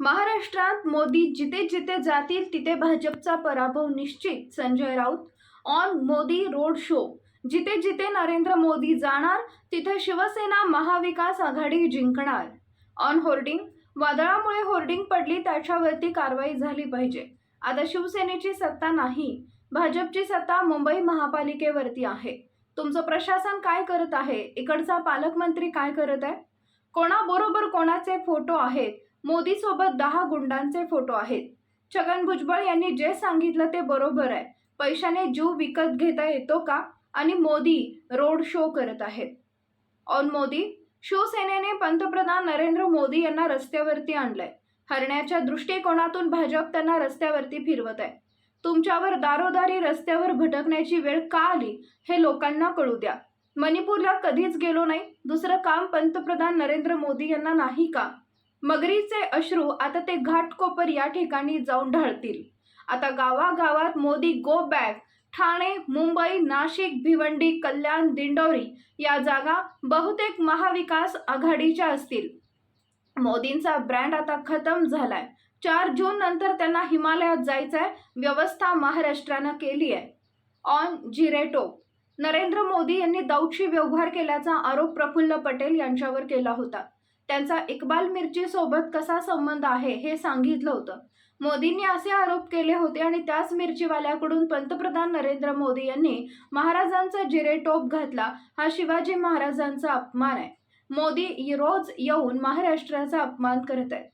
महाराष्ट्रात मोदी जिथे जिथे जातील तिथे भाजपचा पराभव निश्चित. Sanjay Raut on Modi road show जिथे जिथे नरेंद्र मोदी जाणार तिथे शिवसेना महाविकास आघाडी जिंकणार. ऑन होर्डिंग वादळामुळे होर्डिंग पडली त्याच्यावरती कारवाई झाली पाहिजे. आता शिवसेनेची सत्ता नाही. भाजपची सत्ता मुंबई महापालिकेवरती आहे. तुमचं प्रशासन काय करत आहे? इकडचा पालकमंत्री काय करत आहे? कोणाबरोबर कोणाचे फोटो आहेत? मोदीसोबत दहा गुंडांचे फोटो आहेत. छगन भुजबळ यांनी जे सांगितलं ते बरोबर आहे. पैशाने जीव विकत घेता येतो का? आणि मोदी रोड शो करत आहेत. ऑन मोदी शिवसेनेने पंतप्रधान नरेंद्र मोदी यांना रस्त्यावरती आणलंय. हरण्याच्या दृष्टिकोनातून भाजप त्यांना रस्त्यावरती फिरवत आहे. तुमच्यावर दारोदारी रस्त्यावर भटकण्याची वेळ का आली हे लोकांना कळू द्या. मणिपूरला कधीच गेलो नाही. दुसरं काम पंतप्रधान नरेंद्र मोदी यांना नाही का? मगरीचे अश्रू आता ते घाटकोपर या ठिकाणी जाऊन ढाळतील. आता गावागावात मोदी गो बॅक ठाणे मुंबई नाशिक भिवंडी कल्याण दिंडोरी या जागा बहुतेक महाविकास आघाडीच्या असतील. मोदींचा ब्रँड आता खतम झालाय. चार जून नंतर त्यांना हिमालयात जायचंय व्यवस्था महाराष्ट्रानं केली आहे. ऑन जिरेटो नरेंद्र मोदी यांनी दौडशी व्यवहार केल्याचा आरोप प्रफुल्ल पटेल यांच्यावर केला होता. त्यांचा इक्बाल मिर्ची सोबत कसा संबंध आहे हे सांगितलं होतं. मोदींनी असे आरोप केले होते आणि त्याच मिरचीवाल्याकडून पंतप्रधान नरेंद्र मोदी यांनी महाराजांचा जिरे टोप घातला. हा शिवाजी महाराजांचा अपमान आहे. मोदी रोज येऊन महाराष्ट्राचा अपमान करत आहेत.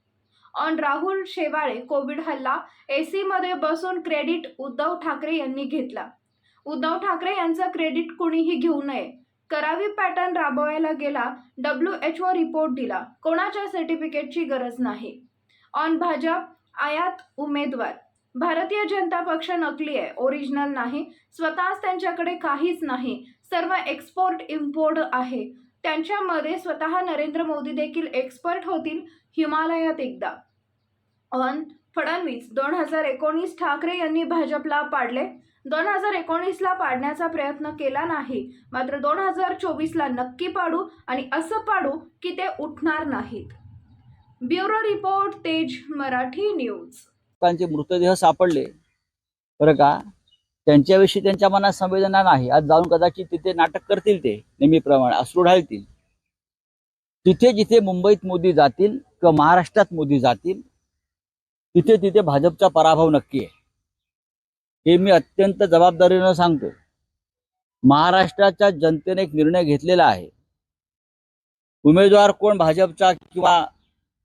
ऑन राहुल शेवाळे कोविड हल्ला एसीमध्ये बसून क्रेडिट उद्धव ठाकरे यांनी घेतला. उद्धव ठाकरे यांचं क्रेडिट कुणीही घेऊ नये. करावी पॅटर्न राबवायला गेला डब्ल्यू एच ओ रिपोर्ट दिला. कोणाच्या सर्टिफिकेटची गरज नाही. ऑन भाजप आयात उमेदवार. भारतीय जनता पक्ष नकली आहे ओरिजिनल नाही. स्वतःच त्यांच्याकडे काहीच नाही. सर्व एक्सपोर्ट इम्पोर्ट आहे. त्यांच्यामध्ये स्वतः नरेंद्र मोदी देखील एक्सपर्ट होतील हिमालयात एकदा. ऑन फडणवीस दोन हजार एकोणीस ठाकरे यांनी भाजपला पाडले. दोन हजार एकोणीसला पाडण्याचा प्रयत्न केला नाही. मात्र दोन हजार चोवीसला नक्की पाडू आणि असं पाडू की ते उठणार नाहीत. ब्युरो रिपोर्ट तेज मराठी न्यूज. लोकांचे मृतदेह सापडले. बरं का? त्यांच्याविषयी त्यांच्या मनात संवेदना नाही. आज जाऊन कदाचित तिथे नाटक करतील ते नेहमीप्रमाणे अश्रू ढाळतील तिथे जिथे मुंबईत मोदी जातील किंवा महाराष्ट्रात मोदी जातील तिथे तिथे भाजपचा पराभव नक्की आहे. हे मी अत्यंत जबाबदारीनं सांगतो महाराष्ट्राच्या जनतेने एक निर्णय घेतलेला आहे. उमेदवार कोण भाजपचा किंवा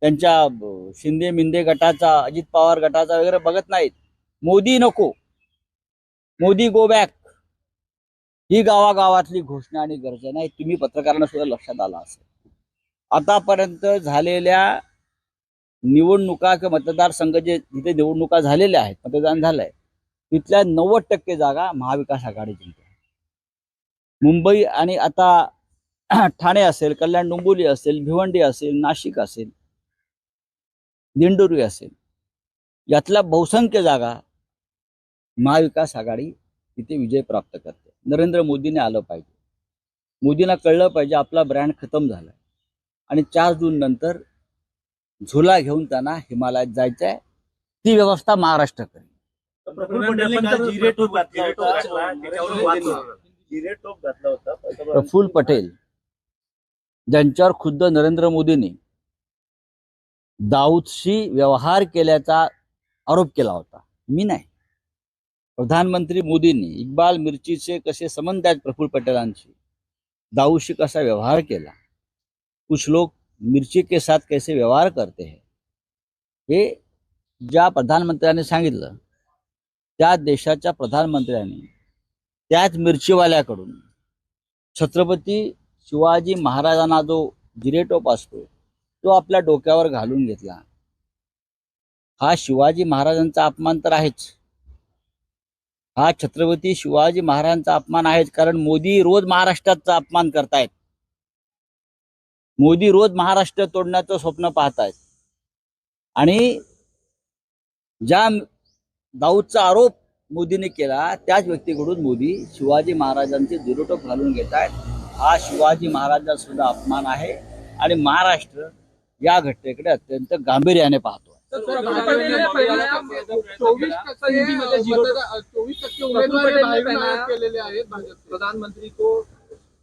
त्यांच्या शिंदे मिंदे गटाचा अजित पवार गटाचा वगैरे बघत नाहीत. मोदी नको. मोदी गो बॅक ही गावागावातली घोषणा आणि गर्जना नाही तुम्ही पत्रकारांना सुद्धा लक्षात आला असेल. आतापर्यंत झालेल्या निवडणुका किंवा मतदारसंघ जे जिथे निवडणुका झालेल्या आहेत मतदान झालंय तिथल्या नव्वद टक्के जागा महाविकास आघाडी जिंकते. मुंबई आणि आता ठाणे असेल कल्याण डोंबिवली असेल भिवंडी असेल नाशिक असेल दिंडोरी असेल यातल्या बहुसंख्य जागा महाविकास आघाडी तिथे विजय प्राप्त करते. नरेंद्र मोदीने आलं पाहिजे. मोदींना कळलं पाहिजे आपला ब्रँड खतम झालाय. आणि चार जून नंतर झुला घेऊन त्यांना हिमालयात जायचं आहे ती व्यवस्था महाराष्ट्र करेल. प्रफुल्ल पटेल ज्यांच्यावर खुद्द नरेंद्र मोदींनी दाऊदशी व्यवहार केल्याचा आरोप केला होता. मी नाही. प्रधानमंत्री मोदींनी इक्बाल मिर्चीचे कसे संबंध आहेत प्रफुल्ल पटेलांशी? दाऊदशी कसा व्यवहार केला? कुछ लोग मिर्ची के साथ कैसे व्यवहार करते हैं? हे ज्या प्रधानमंत्र्याने सांगितलं त्या देशाच्या प्रधानमंत्र्यांनी त्याच मिरचीवाल्याकडून छत्रपती शिवाजी महाराजांना जो जिरेटोप असतो तो आपल्या डोक्यावर घालून घेतला. हा शिवाजी महाराजांचा अपमान तर आहेच. हा छत्रपती शिवाजी महाराजांचा अपमान आहेच कारण मोदी रोज महाराष्ट्राचा अपमान करतायत. मोदी रोज महाराष्ट्र तोडण्याचं स्वप्न पाहतायत. आणि ज्या दाऊदचा आरोप मोदीने केला त्याच व्यक्तीकडून मोदी शिवाजी महाराजांचे जिरोटोप घालून घेत आहेत हा शिवाजी महाराजांचा सुद्धा अपमान आहे आणि महाराष्ट्र या घटनेकडे अत्यंत गांभीर्याने पाहतो चोवीस टक्के उमेदवार हे आहेत. प्रधानमंत्री को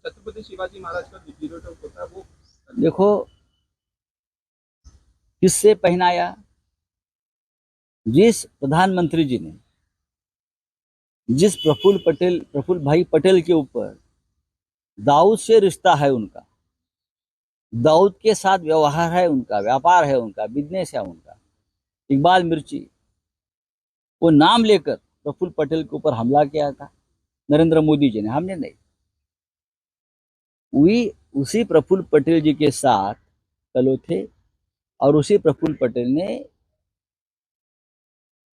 छत्रपति शिवाजी महाराज का जीरो टॉप होता? है वो देखो, किससे पहनाया? जिस प्रधानमंत्री जी ने, जिस प्रफुल्ल पटेल, प्रफुल्ल भाई पटेल के ऊपर दाऊद से रिश्ता है उनका, दाऊद के साथ व्यवहार है उनका, व्यापार है उनका बिज़नेस है उनका, इकबाल मिर्ची, वो नाम लेकर प्रफुल्ल पटेल के ऊपर हमला किया था, नरेंद्र मोदी जी ने, हमने नहीं। वही उसी प्रफुल्ल पटेल जी के साथ कलो थे और उसी प्रफुल्ल पटेल ने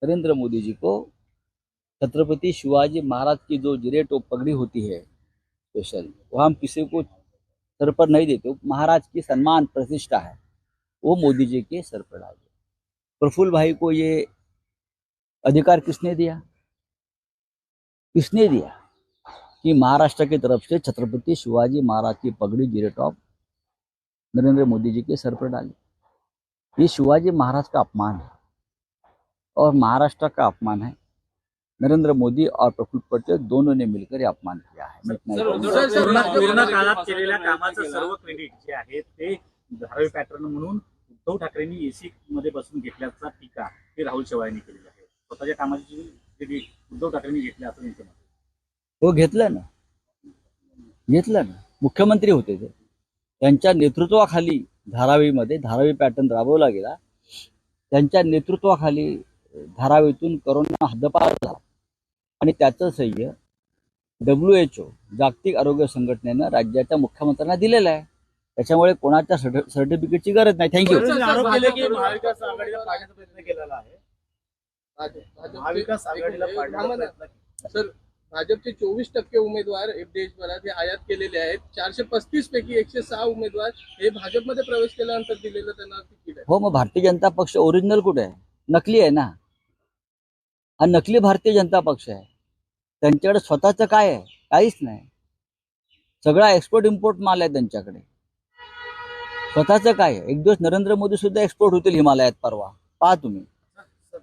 नरेंद्र मोदी जी को छत्रपति शिवाजी महाराज की जो जिरे टोप पगड़ी होती है स्पेशल वो हम किसी को सर पर नहीं देते महाराज की सम्मान प्रतिष्ठा है, वो मोदी जी के सर पर डाल प्रफुल्ल भाई को ये अधिकार किसने दिया? किसने दिया? कि महाराष्ट्र की तरफ से छत्रपति शिवाजी महाराज की पगड़ी जिरे टॉप नरेंद्र मोदी जी के सर पर डाली ये शिवाजी महाराज का अपमान है और महाराष्ट्र का अपमान है नरेंद्र मोदी और प्रफुल्ल पटेल दोनों ने मिलकर ये अपमान किया है मैं इतना ही कहूंगा। पूर्ण पूर्ण काळात केलेल्या कामाचं सर्व क्रेडिट जे आहे ते धारावी पॅटर्न म्हणून उद्धव ठाकरेंनी एसी मध्ये बसून घेतल्याचा टीका हे राहुल शेवाळ्यांनी केलेली आहे स्वतःच्या कामाची क्रेडिट उद्धव ठाकरेंनी घेतले असं त्यांचं. हो घेतलं ना. घेतलं ना. मुख्यमंत्री होते ते. त्यांच्या नेतृत्वाखाली धारावीमध्ये धारावी पॅटर्न राबवला गेला. त्यांच्या नेतृत्वाखाली धारावीतून करोना हद्दपार झाला. आणि त्याचं सह्य डब्ल्यू एच ओ जागतिक आरोग्य संघटनेनं राज्याच्या मुख्यमंत्र्यांना दिलेलं आहे. त्याच्यामुळे कोणाच्या सर्टिफिकेटची गरज नाही. थँक्यू महाविकास आघाडीला भाजपचे- चोवीस टक्के उमेदवार देशभरात हे आयात केलेले आहेत. चारशे पस्तीस पैकी एकशे सहा उमेदवार हे भाजपमध्ये प्रवेश केल्यानंतर दिलेलं त्यांना तिकीट आहे. हो मग भारतीय जनता पक्ष ओरिजिनल कुठे आहे? नकली आहे ना? हा नकली भारतीय जनता पक्ष आहे. त्यांच्याकडे स्वतःचं काय आहे? काहीच नाही. सगळा एक्सपोर्ट इम्पोर्ट माल आहे त्यांच्याकडे. स्वतःचं काय आहे? एक दिवस नरेंद्र मोदी सुद्धा एक्सपोर्ट होतील हिमालयात परवा. पहा तुम्ही.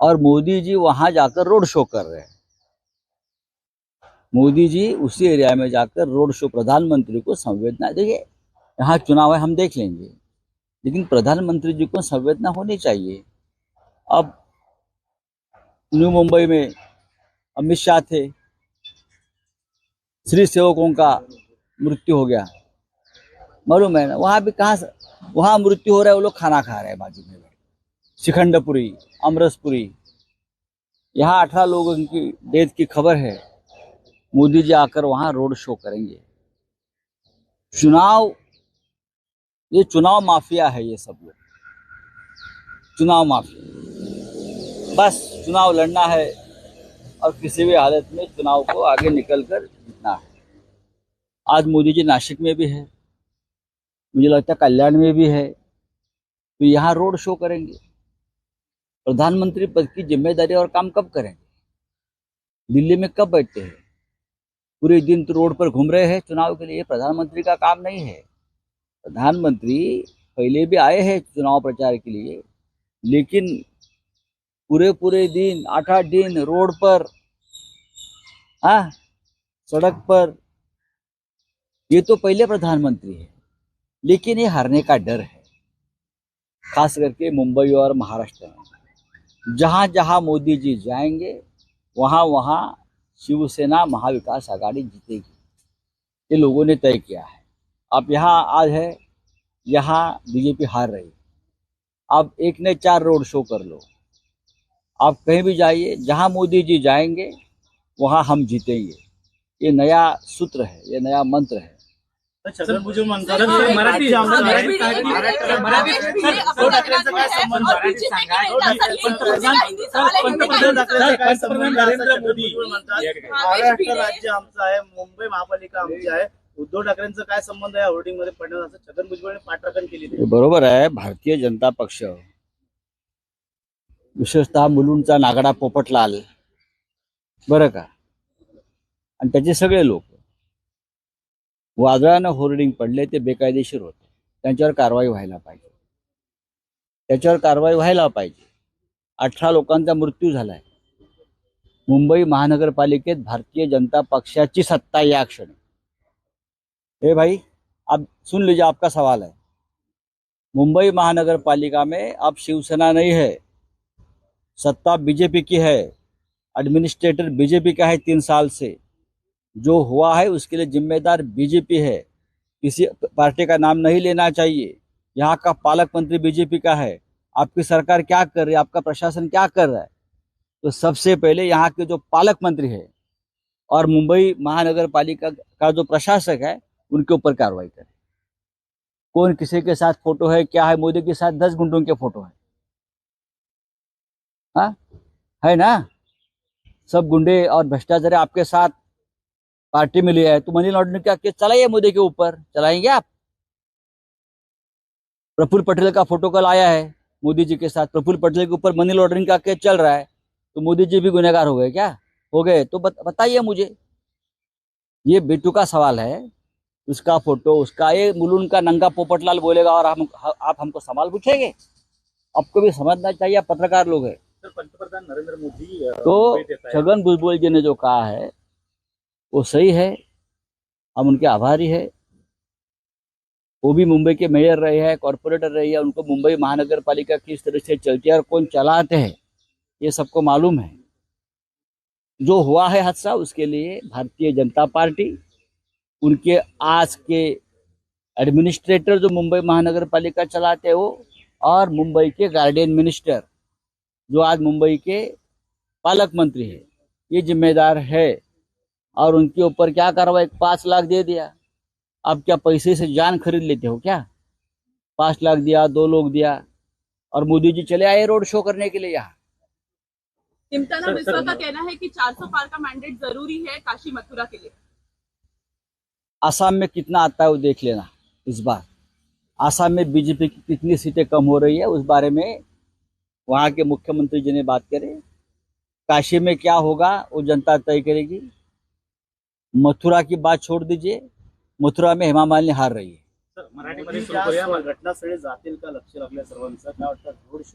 और मोदी जी वहाँ जाकर रोड शो कर रहे हैं। मोदी जी उसी एरिया में जाकर रोड शो, प्रधानमंत्री को संवेदना, देखिए, यहाँ चुनाव है, हम देख लेंगे, लेकिन प्रधानमंत्री जी को संवेदना होनी चाहिए। अब न्यू मुंबई में अमित शाह थे, श्री सेवकों का मृत्यु हो गया। मालूम है ना, वहाँ भी कहाँ वहाँ मृत्यु हो रहा है, वो लोग खाना खा रहे हैं बाजू में। शिखंडपुरी, अमरसपुरी। यहाँ अठारह लोगों की डेथ की खबर है। मोदी जी आकर वहाँ रोड शो करेंगे। चुनाव, ये चुनाव माफिया है ये सब लोग। चुनाव माफिया। बस चुनाव लड़ना है और किसी भी हालत में चुनाव को आगे निकल कर जीतना है। आज मोदी जी नासिक में भी है। मुझे लगता है कल्याण में भी है। तो यहाँ रोड शो करेंगे। प्रधानमंत्री पद की ज़िम्मेदारी और काम कब करेंगे? दिल्ली में कब बैठते हैं? पूरे दिन तो रोड पर घूम रहे हैं। चुनाव के लिए प्रधानमंत्री का काम नहीं है। प्रधानमंत्री पहले भी आए हैं चुनाव प्रचार के लिए, लेकिन पूरे पूरे दिन आठ आठ दिन रोड पर हाँ सड़क पर, ये तो पहले प्रधानमंत्री है, लेकिन ये हारने का डर है, खास करके मुंबई और महाराष्ट्र में। जहाँ जहाँ मोदी जी जाएँगे वहाँ वहाँ शिवसेना महाविकास आघाड़ी जीतेगी। ये लोगों ने तय किया है। अब यहाँ आज है, यहाँ बीजेपी हार रही अब एक ने चार रोड शो कर लो। आप कहीं भी जाइए, जहाँ मोदी जी जाएँगे, वहाँ हम जीतेंगे। ये नया सूत्र है, ये नया मंत्र है। छगन भुजबळ म्हणतात मराठी-? पंतप्रधान पंतप्रधान पंतप्रधान ठाकरेंचा काय पंतप्रधान संबंध आहे? नरेंद्र मोदी. महाराष्ट्र राज्य आमचं आहे मुंबई महापालिका आमची आहे उद्धव ठाकरेंचा काय संबंध आहे होर्डिंगमध्ये पडणार असं छगन भुजबळने पाठराखण केली हे बरोबर आहे भारतीय जनता पक्ष विशेषतः मुलुंडचा नागडा पोपटलाल बरं का आणि त्याचे सगळे लोक वादळानं होर्डिंग पडले ते बेकायदेशीर होते. त्यांच्यावर कारवाई व्हायला पाहिजे. त्याच्यावर कारवाई व्हायला पाहिजे. अठरा लोकांचा मृत्यू झालाय. मुंबई महानगरपालिकेत भारतीय जनता पक्षाची सत्ता या क्षणी. हे भाई आप सुन लीजिए आपका सवाल है. मुंबई महानगर पालिका में अब शिवसेना नहीं है. सत्ता बीजेपी की है. एडमिनिस्ट्रेटर बीजेपी का है तीन साल से. जो हुआ है उसके लिए जिम्मेदार बीजेपी है। किसी पार्टी का नाम नहीं लेना चाहिए। यहाँ का पालक मंत्री बीजेपी का है। आपकी सरकार क्या कर रही है? आपका प्रशासन क्या कर रहा है? तो सबसे पहले यहाँ के जो पालक मंत्री है और मुंबई महानगर पालिका का जो प्रशासक है, उनके ऊपर कार्रवाई करें। कौन किसी के साथ फ़ोटो है? क्या है? मोदी के साथ दस गुंडों के फ़ोटो है। हाँ? है ना? सब गुंडे और भ्रष्टाचारी आपके साथ पार्टी में लिया है। तो मनी लॉन्ड्रिंग का केस चलाइए मोदी के ऊपर। चलाएँगे आप? प्रफुल्ल पटेल का फ़ोटो कल आया है मोदी जी के साथ। प्रफुल्ल पटेल के ऊपर मनी लॉन्ड्रिंग का केस चल रहा है? तो मोदी जी भी गुनहगार हो गए क्या? हो गए। तो बत, बताइए मुझे। ये बेटू का सवाल है। उसका फ़ोटो उसका ये मुलुन का नंगा पोपटलाल बोलेगा और हम आप हमको सवाल पूछेंगे? आपको भी समझना चाहिए आप पत्रकार लोग हैं। पंतप्रधान नरेंद्र मोदी तो. छगन भुजबल जी ने जो कहा है वो सही है, हम उनके आभारी है। वो भी मुंबई के मेयर रहे हैं, कॉरपोरेटर रहे हैं, उनको मुंबई महानगर पालिका किस तरह से चलती है और कौन चलाते हैं, ये सबको मालूम है। जो हुआ है हादसा, उसके लिए भारतीय जनता पार्टी, उनके आज के एडमिनिस्ट्रेटर जो मुंबई महानगर पालिका चलाते हैं और मुंबई के गार्डियन मिनिस्टर, जो आज मुंबई के पालक मंत्री है, ये जिम्मेदार है। और उनके ऊपर क्या कार्रवाई? पाँच लाख दे दिया। अब क्या पैसे से जान खरीद लेते हो क्या? पाँच लाख दिया दो लोग दिया और मोदी जी चले आए रोड शो करने के लिए यहाँ। इम्ताना मिश्रा का कहना है कि 400 पार का मैंडेट ज़रूरी है काशी मथुरा के लिए। आसाम में कितना आता है वो देख लेना इस बार। आसाम में बीजेपी की कितनी सीटें कम हो रही है उस बारे में वहाँ के मुख्यमंत्री जी ने बात करे। काशी में क्या होगा वो जनता तय करेगी। मथुरा की बात छोड़ दीजिए। मथुरा में हेमा मालिनी हार रही है।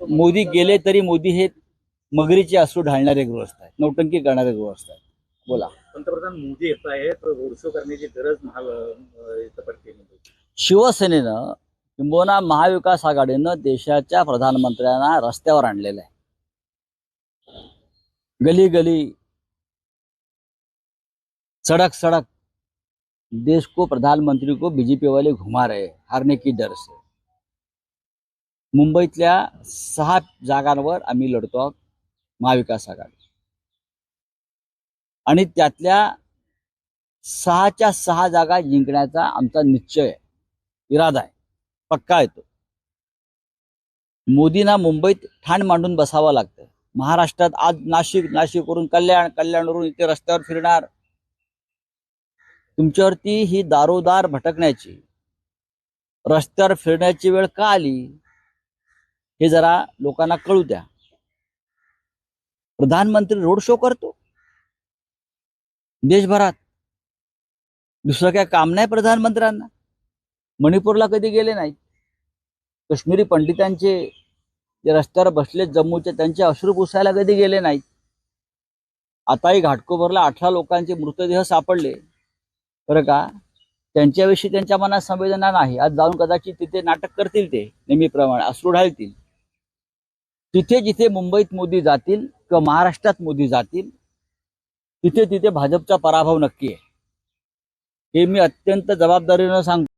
मोदी गेले तरी मोदी हे मगरीचे अश्रू ढाळणारे गृहस्थ आहेत. नौटंकी करणारे गृहस्थ आहेत. बोला. पंतप्रधान मोदी येत आहेत. रोड शो करण्याची गरज पडते. शिवसेनेनं किंबहुना महाविकास आघाडीनं देशाच्या प्रधानमंत्र्यांना रस्त्यावर आणलेलं आहे. गली गली सड़क सड़क। देश को प्रधानमंत्री को बीजेपी वाले घुमा रहे हारने की डर से। मुंबईतल्या सहा जागांवर आम्ही लढतो आहोत महाविकास आघाडी. आणि त्यातल्या सहाच्या सहा जागा जिंकण्याचा आमचा निश्चय इरादा आहे पक्का येतो मोदींना मुंबईत ठाण मांडून बसावं लागतं. महाराष्ट्रात आज नाशिक नाशिकवरून कल्याण कल्याणवरून इथे रस्त्यावर फिरणार तुमच्यावरती ही दारोदार भटकण्याची रस्त्यावर फिरण्याची वेळ का आली हे जरा लोकांना कळू द्या. प्रधानमंत्री रोड शो करतो. देशभरात. दुसरं काय काम नाही प्रधानमंत्र्यांना. मणिपूरला कधी गेले नाहीत. काश्मीरी पंडितांचे जे रस्त्यावर बसले जम्मूचे त्यांचे अश्रू पुसायला कधी गेले नाहीत. आताही घाटकोपरला अठरा लोकांचे मृतदेह सापडले. बरं का? त्यांच्याविषयी त्यांच्या मनात संवेदना नाही. आज जाऊन कदाचित तिथे नाटक करतील ते नेहमीप्रमाणे अश्रू ढाळतील तिथे जिथे मुंबईत मोदी जातील किंवा महाराष्ट्रात मोदी जातील तिथे तिथे भाजपचा पराभव नक्की आहे. हे मी अत्यंत जबाबदारीनं सांगतो.